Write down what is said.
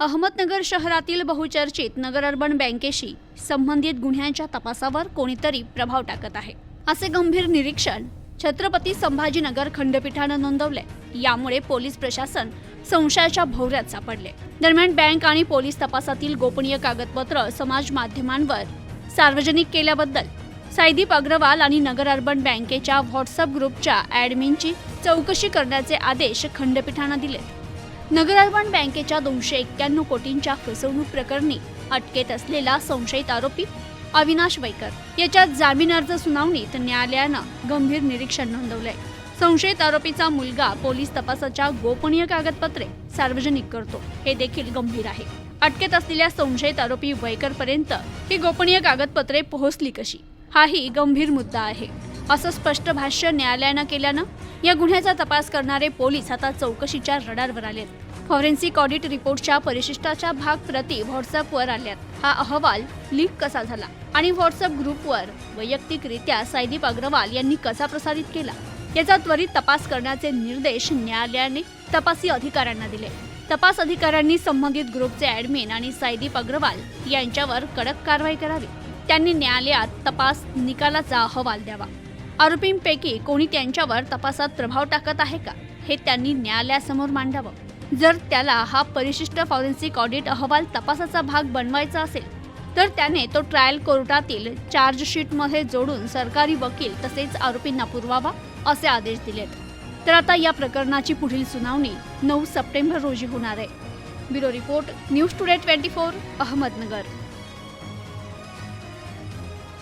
अहमदनगर शहरातील बहुचर्चित नगर अर्बन बँकेशी संबंधित गुन्ह्यांच्या तपासावर कोणीतरी प्रभाव टाकत आहे. असे गंभीर निरीक्षण छत्रपती संभाजीनगर खंडपीठानं नोंदवले यामुळे पोलीस प्रशासन संशयाच्या भोवऱ्यात सापडले. दरम्यान बँक आणि पोलीस तपासातील गोपनीय कागदपत्र समाज माध्यमांवर सार्वजनिक केल्याबद्दल सायदीप अग्रवाल आणि नगर अर्बन बँकेच्या व्हॉट्सअप ग्रुपच्या ॲडमिनची चौकशी करण्याचे आदेश खंडपीठानं दिले नगर बँकेच्या दोनशे एक्क्याण्णव कोटींच्या फसवणूक प्रकरणी अटकेत असलेला संशयित आरोपी अविनाश वैकर याच्या जामीन अर्ज सुनावणीत न्यायालयानं गंभीर निरीक्षण नोंदवलंय. संशयित आरोपीचा मुलगा पोलीस तपासाच्या गोपनीय कागदपत्रे सार्वजनिक करतो. हे देखील गंभीर आहे. अटकेत असलेल्या संशयित आरोपी वैकर पर्यंत ही गोपनीय कागदपत्रे पोहोचली कशी? हाही गंभीर मुद्दा आहे. असं स्पष्ट भाष्य न्यायालयानं केल्यानं या गुन्ह्याचा तपास करणारे पोलीस आता चौकशीच्या रडारवर आलेत. फॉरेन्सिक ऑडिट रिपोर्टच्या परिशिष्टाच्या भाग प्रती व्हॉट्सअपवर आल्यात. हा अहवाल लीक कसा झाला आणि व्हॉट्सअप ग्रुपवर वैयक्तिकरित्या सायदीप अग्रवाल यांनी कसा प्रसारित केला? याचा त्वरित तपास करण्याचे निर्देश न्यायालयाने तपासी अधिकाऱ्यांना दिले. तपास अधिकाऱ्यांनी संबंधित ग्रुपचे ॲडमिन आणि सायदीप अग्रवाल यांच्यावर कडक कारवाई करावी. त्यांनी न्यायालयात तपास निकालाचा अहवाल द्यावा. आरोपींपैकी कोणी त्यांच्यावर तपासात प्रभाव टाकत आहे का हे त्यांनी न्यायालयासमोर मांडावं. जर त्याला हा परिशिष्ट फॉरेन्सिक ऑडिट अहवाल तपासाचा भाग बनवायचा असेल तर त्याने तो ट्रायल कोर्टातील चार्जशीटमध्ये जोडून सरकारी वकील तसेच आरोपींना पुरवावा असे आदेश दिलेत तर आता या प्रकरणाची पुढील सुनावणी नऊ सप्टेंबर रोजी होणार आहे. Bureau report news today twenty four Ahmednagar.